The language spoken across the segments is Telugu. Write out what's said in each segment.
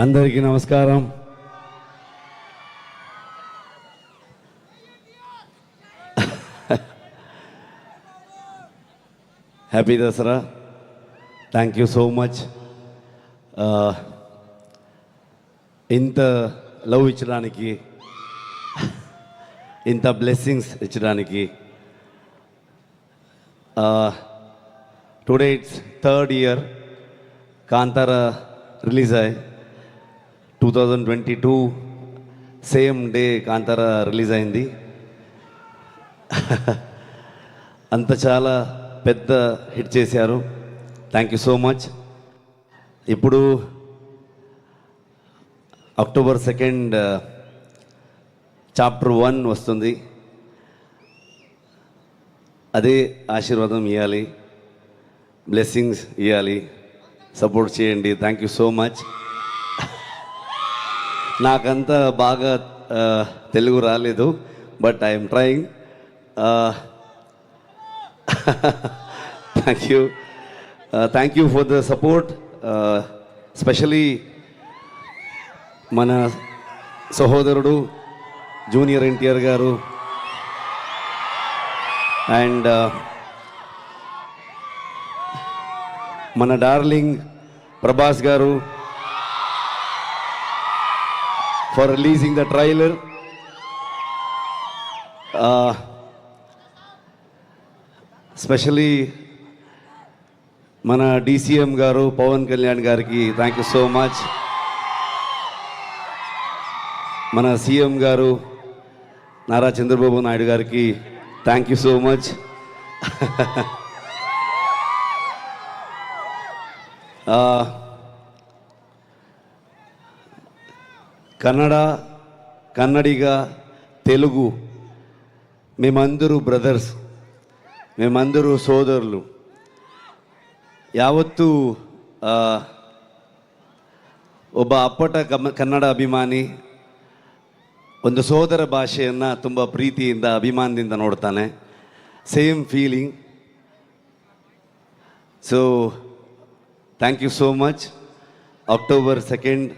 అందరికీ నమస్కారం. Happy Dasara. Thank you so much ఇంత లవ్ ఇచ్చడానికి ఇంత blessings ఇచ్చడానికి today it's third year Kantara release అయ్యి two thousand twenty two same day Kantara release అయింది. అంత చాలా పెద్ద హిట్ చేశారు. థ్యాంక్ యూ సో మచ్ ఇప్పుడు అక్టోబర్ సెకండ్ చాప్టర్ వన్ వస్తుంది. అదే ఆశీర్వాదం ఇవ్వాలి బ్లెస్సింగ్స్ ఇవ్వాలి సపోర్ట్ చేయండి. థ్యాంక్ యూ సో మచ్ నాకంతా బాగా తెలుగు రాలేదు but I'm trying thank you thank you for the support specially మన సహోదరుడు జూనియర్ ఎన్టీఆర్ గారు. అండ్ మన darling Prabhas garu for releasing the trailer specially మన డిసిఎం గారు పవన్ కళ్యాణ్ గారికి థ్యాంక్ యూ సో మచ్ మన సీఎం గారు నారా చంద్రబాబు నాయుడు గారికి thank you so much Kannada Kannadiga Telugu మేమందరూ బ్రదర్స్ మేమందరూ సోదరులు ಯಾವತ್ತೂ ಆ, ಒಬ್ಬ ಅಪ್ಪಟ ಕಮ ಕನ್ನಡ ಅಭಿಮಾನಿ ಒಂದು ಸೋದರ ಭಾಷೆಯನ್ನು ತುಂಬ ಪ್ರೀತಿಯಿಂದ ಅಭಿಮಾನದಿಂದ ನೋಡ್ತಾನೆ same feeling so thank you so much October second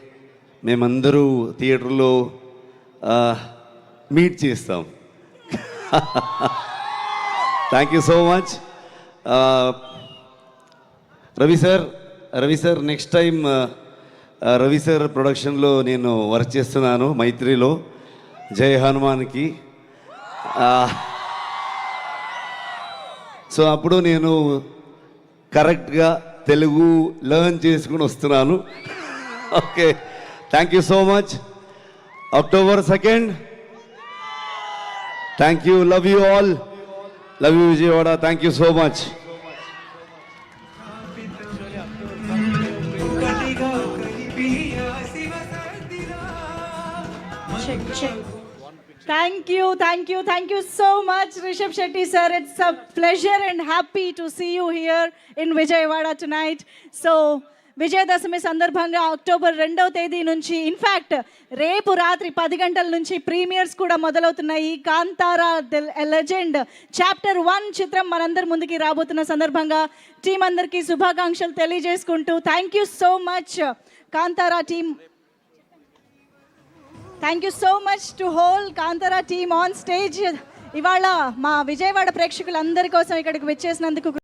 మేమందరూ థియేటర్లో మీట్ చేస్తాం. Thank you so much Ravi sir Ravi sir next time Ravi sir ప్రొడక్షన్లో నేను వర్క్ చేస్తున్నాను మైత్రిలో జై హనుమాన్కి. సో అప్పుడు నేను కరెక్ట్గా తెలుగు లెర్న్ చేసుకుని వస్తున్నాను. Okay Thank you so much. October 2nd. Thank you. Love you all. Love you, Vijayawada. Thank you so much. Thank you, thank you, thank you so much, Rishabh Shetty sir. It's a pleasure and happy to see you here in Vijayawada tonight. So, Vijayadashami సందర్భంగా అక్టోబర్ రెండవ తేదీ నుంచి ఇన్ఫ్యాక్ట్ రేపు రాత్రి పది గంటల నుంచి ప్రీమియర్స్ కూడా మొదలవుతున్నాయి. కాంతారా లెజెండ్ చాప్టర్ వన్ చిత్రం మనందరి ముందుకి రాబోతున్న సందర్భంగా టీం అందరికీ శుభాకాంక్షలు తెలియజేసుకుంటూ thank you so much Kantara team thank you so much to whole Kantara team on stage ఇవాళ మా విజయవాడ ప్రేక్షకులందరి కోసం ఇక్కడికి వచ్చేసినందుకు